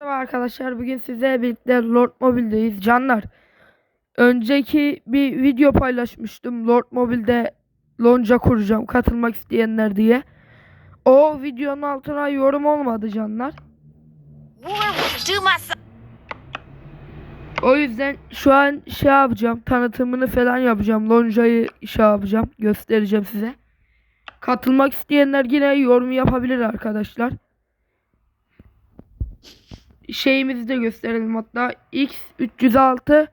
Merhaba arkadaşlar bugün sizlerle birlikte Lord Mobile'deyiz canlar. Önceki bir video paylaşmıştım Lord Mobile'de lonca kuracağım katılmak isteyenler diye. O videonun altına yorum olmadı canlar. O yüzden şu an şey yapacağım tanıtımını falan yapacağım. Loncayı şey yapacağım göstereceğim size. Katılmak isteyenler yine yorum yapabilir arkadaşlar. Şeyimizi de gösterelim hatta X306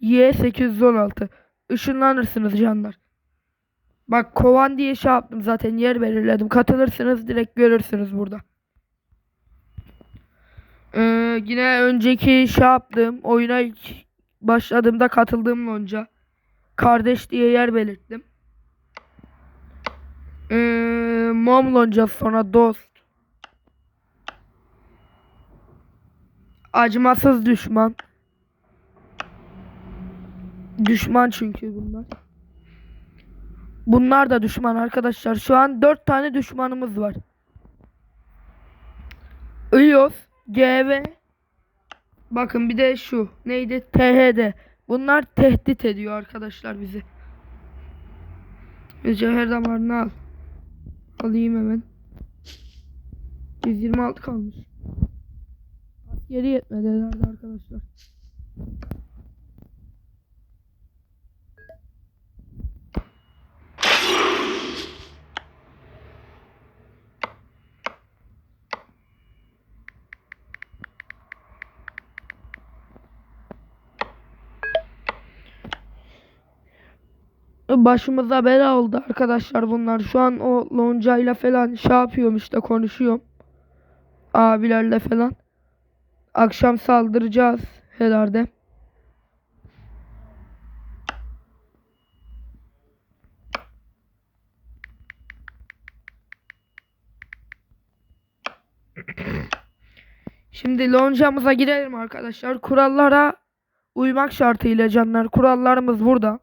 Y816 ışınlanırsınız canlar. Bak kovan diye şey yaptım zaten yer belirledim. Katılırsınız direkt görürsünüz burada. Ee, yine önceki şey yaptım. Oyuna ilk başladığımda katıldığım lonca. Kardeş diye yer belirttim. Ee, mom lonca sonra dost. Acımasız düşman. Düşman çünkü bunlar. Bunlar da düşman arkadaşlar. Şu an 4 tane düşmanımız var. IOS, GV. Bakın bir de şu. Neydi? THD. Bunlar tehdit ediyor arkadaşlar bizi. Mücevher damarını al. Alayım hemen. 126 kalmış. Geri yetmedi herhalde arkadaşlar. Başımıza bela oldu arkadaşlar bunlar. Şu an o loncayla falan şey yapıyorum işte konuşuyorum. Abilerle falan. Akşam saldıracağız herhalde. Şimdi loncamıza girelim arkadaşlar. Kurallara uymak şartıyla canlar. Kurallarımız burada.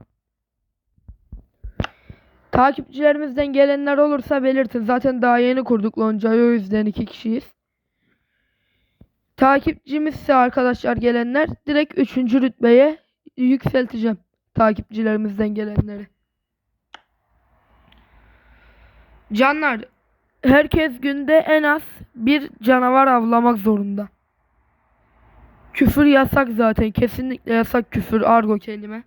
Takipçilerimizden gelenler olursa belirtin. Zaten daha yeni kurduk loncayı o yüzden iki kişiyiz. Takipçimizse arkadaşlar gelenler direkt 3. rütbeye yükselteceğim. Takipçilerimizden gelenleri. Canlar herkes günde en az bir canavar avlamak zorunda. Küfür yasak zaten. Kesinlikle yasak küfür argo kelime.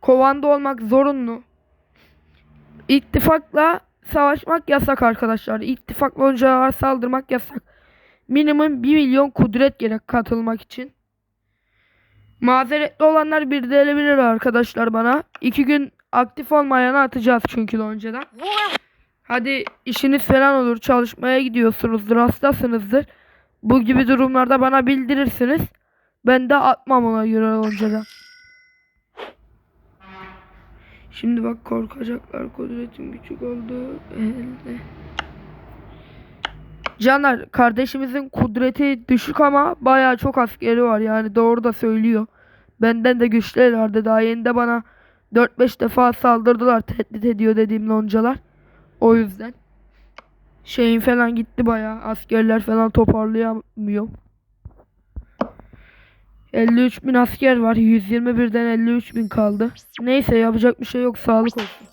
Kovanda olmak zorunlu. İttifakla savaşmak yasak arkadaşlar. İttifakla oncalar saldırmak yasak. Minimum 1 milyon kudret gerek katılmak için. Mazeretli olanlar bir bilir arkadaşlar bana. 2 gün aktif olmayanı atacağız çünkü war Hadi işiniz falan olur çalışmaya gidiyorsunuzdur hastasınızdır. Bu gibi durumlarda bana bildirirsiniz. Ben de atmam ona göre loncadan. Şimdi bak korkacaklar kudretim küçük oldu. Elde. Caner kardeşimizin kudreti düşük ama bayağı çok askeri var yani doğru da söylüyor. Benden de güçlülerdi daha yeni de bana 4-5 defa saldırdılar tehdit ediyor dediğim loncalar. O yüzden şeyin falan gitti bayağı askerler falan toparlayamıyor. 53 bin asker var 121'den 53 bin kaldı. Neyse yapacak bir şey yok sağlık olsun.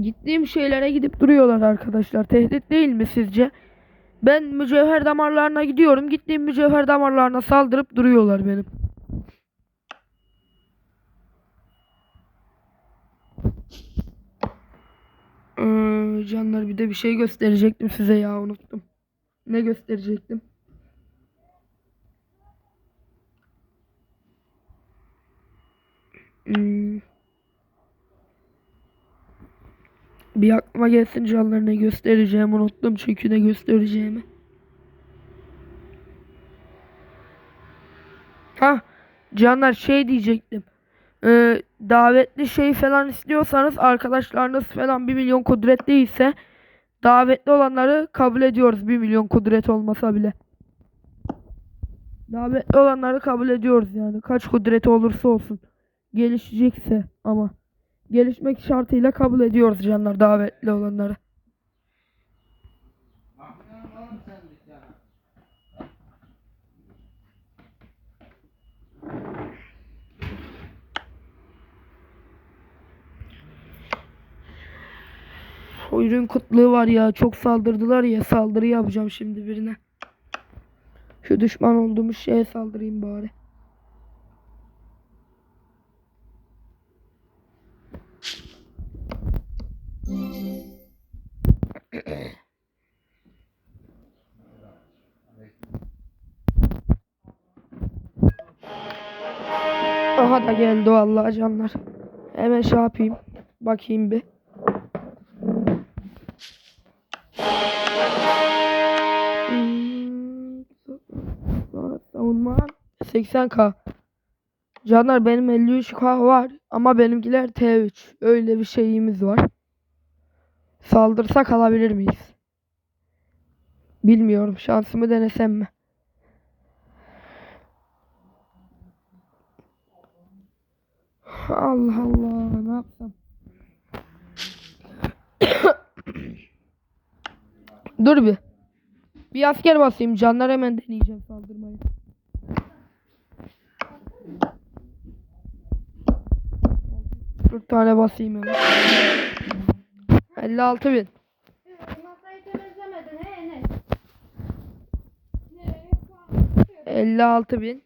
Gittiğim şeylere gidip duruyorlar arkadaşlar. Tehdit değil mi sizce? Ben mücevher damarlarına gidiyorum. Gittiğim mücevher damarlarına saldırıp duruyorlar benim. Ee, canlar bir de bir şey gösterecektim size ya unuttum. Ne gösterecektim? Hmm. Bir aklıma gelsin canlar ne göstereceğimi unuttum çünkü ne göstereceğimi. Ha canlar şey diyecektim. Ee, davetli şey falan istiyorsanız arkadaşlarınız falan 1 milyon kudret değilse davetli olanları kabul ediyoruz 1 milyon kudret olmasa bile. Davetli olanları kabul ediyoruz yani kaç kudreti olursa olsun. Gelişecekse ama. Gelişmek şartıyla kabul ediyoruz canlar davetli olanları. Oyunun kutluğu var ya çok saldırdılar ya saldırı yapacağım şimdi birine. Şu düşman olduğumuz şeye saldırayım bari. Da geldi vallahi canlar. Hemen şey yapayım. Bakayım bir. Savunma 80k. Canlar benim 53k var ama benimkiler T3. Öyle bir şeyimiz var. Saldırsak alabilir miyiz? Bilmiyorum. Şansımı denesem mi? Allah Allah. Ne yapsam? Dur bir. Bir asker basayım. Canlar hemen deneyeceğim saldırmayı. Dört tane basayım hemen. 56 bin. Enes. 56 bin.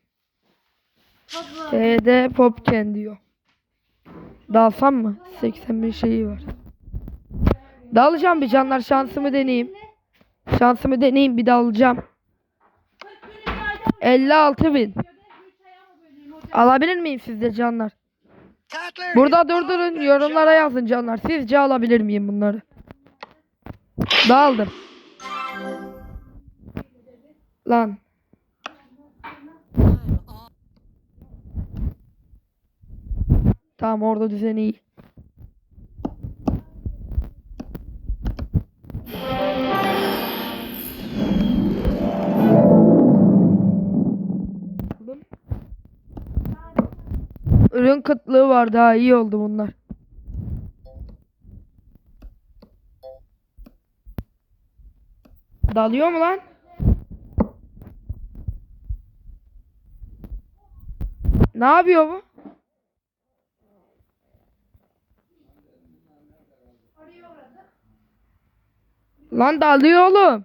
TD Popken diyor. Dalsam mı? 80 bin şeyi var. Dalacağım bir canlar şansımı deneyeyim. Şansımı deneyeyim bir dalacağım. 56 bin. Alabilir miyim sizde canlar? Burada durdurun yorumlara yazın canlar. Sizce alabilir miyim bunları? Daldım. Lan. Tamam orada düzen iyi. Ürün kıtlığı var daha iyi oldu bunlar. Dalıyor mu lan? Ne yapıyor bu? Lan dalıyor oğlum.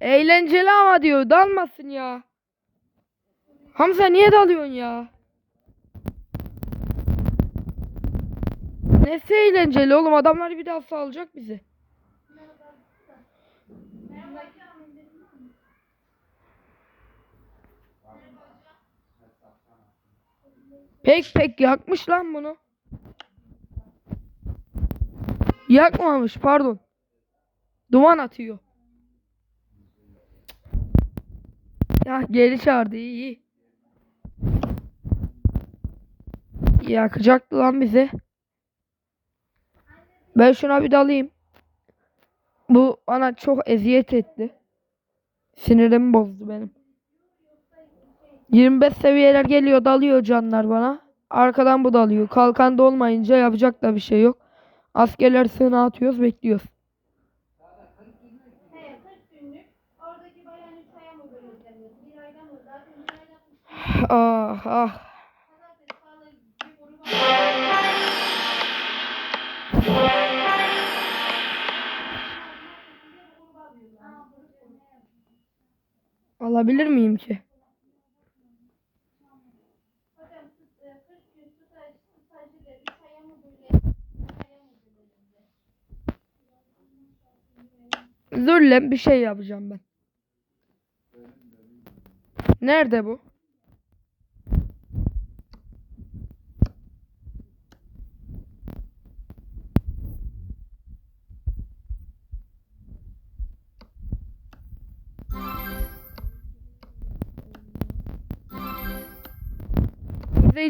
Eğlenceli ama diyor. Dalmasın ya. Hamza niye dalıyorsun ya? Nesi eğlenceli oğlum? Adamlar bir daha salacak bizi. Pek pek yakmış lan bunu. Yakmamış pardon. Duman atıyor. Ya geri çağırdı iyi. Yakacaktı lan bizi. Ben şuna bir dalayım. Bu bana çok eziyet etti. Sinirimi bozdu benim. 25 seviyeler geliyor dalıyor canlar bana. Arkadan bu dalıyor. Kalkan da olmayınca yapacak da bir şey yok. Askerler sığına atıyoruz bekliyoruz. He 40 aya mı bölünseniz? Zürle bir şey yapacağım ben. Nerede bu?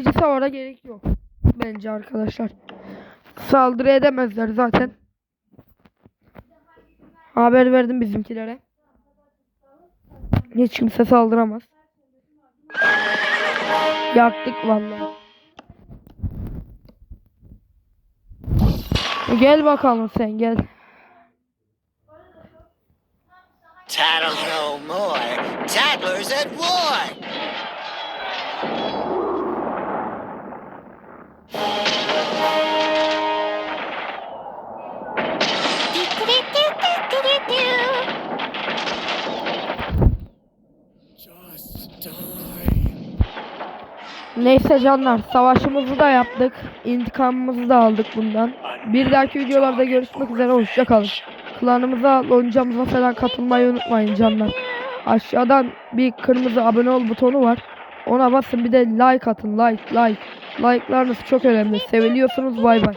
İzleyici savara gerek yok. Bence arkadaşlar. Saldırı edemezler zaten. Haber verdim bizimkilere. Hiç kimse saldıramaz. Yaktık vallahi. Gel bakalım sen gel. Tattle no more. Tattlers at war. Neyse canlar savaşımızı da yaptık. İntikamımızı da aldık bundan. Bir dahaki videolarda görüşmek üzere hoşçakalın. Klanımıza, loncamıza falan katılmayı unutmayın canlar. Aşağıdan bir kırmızı abone ol butonu var. Ona basın bir de like atın like like. Like'larınız çok önemli. Seviliyorsunuz bay bay.